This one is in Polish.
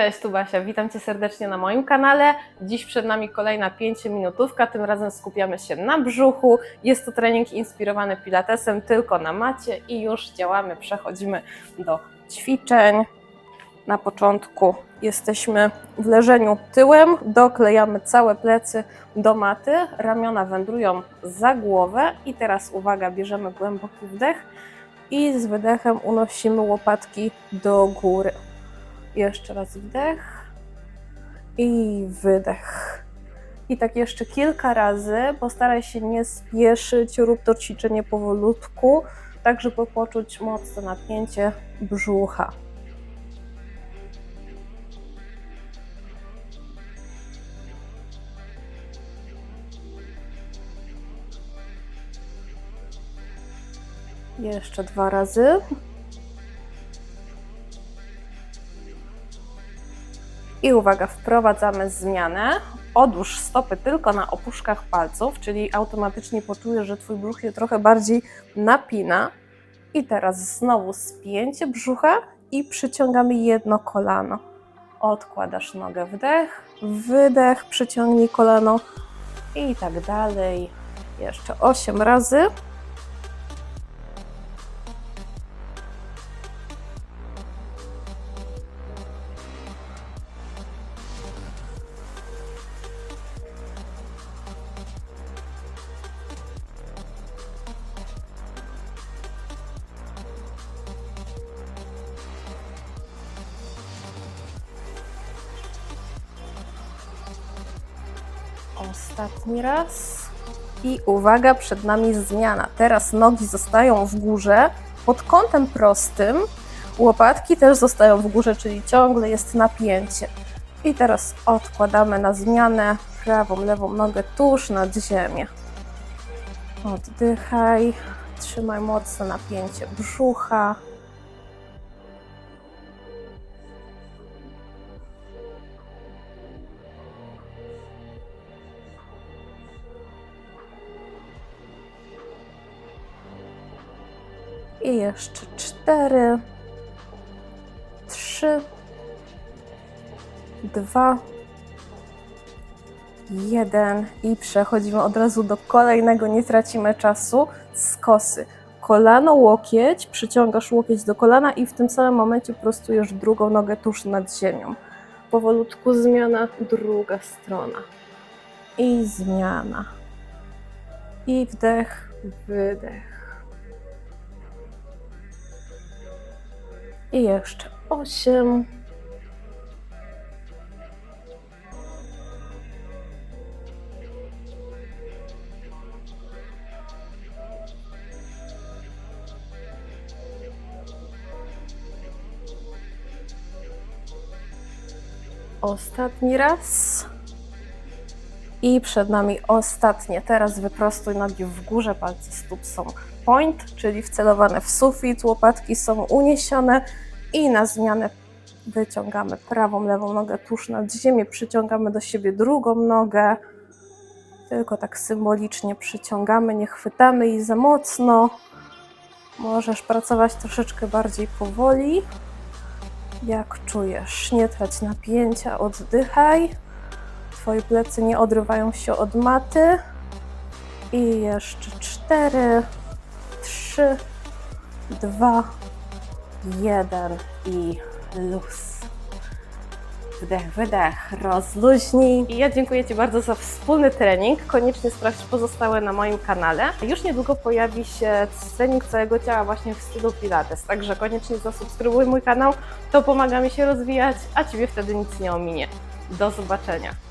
Cześć, tu Basia, witam Cię serdecznie na moim kanale. Dziś przed nami kolejna 5-minutówka, tym razem skupiamy się na brzuchu. Jest to trening inspirowany pilatesem tylko na macie i już działamy, przechodzimy do ćwiczeń. Na początku jesteśmy w leżeniu tyłem, doklejamy całe plecy do maty, ramiona wędrują za głowę i teraz uwaga, bierzemy głęboki wdech i z wydechem unosimy łopatki do góry. Jeszcze raz wdech i wydech. I tak jeszcze kilka razy. Postaraj się nie spieszyć, rób to ćwiczenie powolutku, tak żeby poczuć mocne napięcie brzucha. Jeszcze dwa razy. I uwaga, wprowadzamy zmianę. Odłóż stopy tylko na opuszkach palców, czyli automatycznie poczujesz, że Twój brzuch się trochę bardziej napina. I teraz znowu spięcie brzucha i przyciągamy jedno kolano. Odkładasz nogę, wdech, wydech, przyciągnij kolano i tak dalej. Jeszcze 8 razy. Ostatni raz. I uwaga, przed nami zmiana. Teraz nogi zostają w górze pod kątem prostym. Łopatki też zostają w górze, czyli ciągle jest napięcie. I teraz odkładamy na zmianę prawą, lewą nogę tuż nad ziemię. Oddychaj. Trzymaj mocno napięcie brzucha. I jeszcze cztery, trzy, dwa, jeden i przechodzimy od razu do kolejnego, nie tracimy czasu, skosy. Kolano, łokieć, przyciągasz łokieć do kolana i w tym samym momencie prostujesz drugą nogę tuż nad ziemią. Powolutku zmiana, druga strona. I zmiana. I wdech, wydech. I jeszcze osiem. Ostatni raz. I przed nami ostatnie. Teraz wyprostuj nogi w górze, palce stóp są point, czyli wcelowane w sufit, łopatki są uniesione i na zmianę wyciągamy prawą, lewą nogę tuż nad ziemię, przyciągamy do siebie drugą nogę. Tylko tak symbolicznie przyciągamy, nie chwytamy jej za mocno. Możesz pracować troszeczkę bardziej powoli. Jak czujesz, nie trać napięcia, oddychaj. Twoje plecy nie odrywają się od maty. I jeszcze cztery, trzy, dwa, jeden i luz. Wdech, wydech, rozluźnij. I ja dziękuję Ci bardzo za wspólny trening. Koniecznie sprawdź pozostałe na moim kanale. Już niedługo pojawi się trening całego ciała właśnie w stylu Pilates, także koniecznie zasubskrybuj mój kanał. To pomaga mi się rozwijać, a Ciebie wtedy nic nie ominie. Do zobaczenia.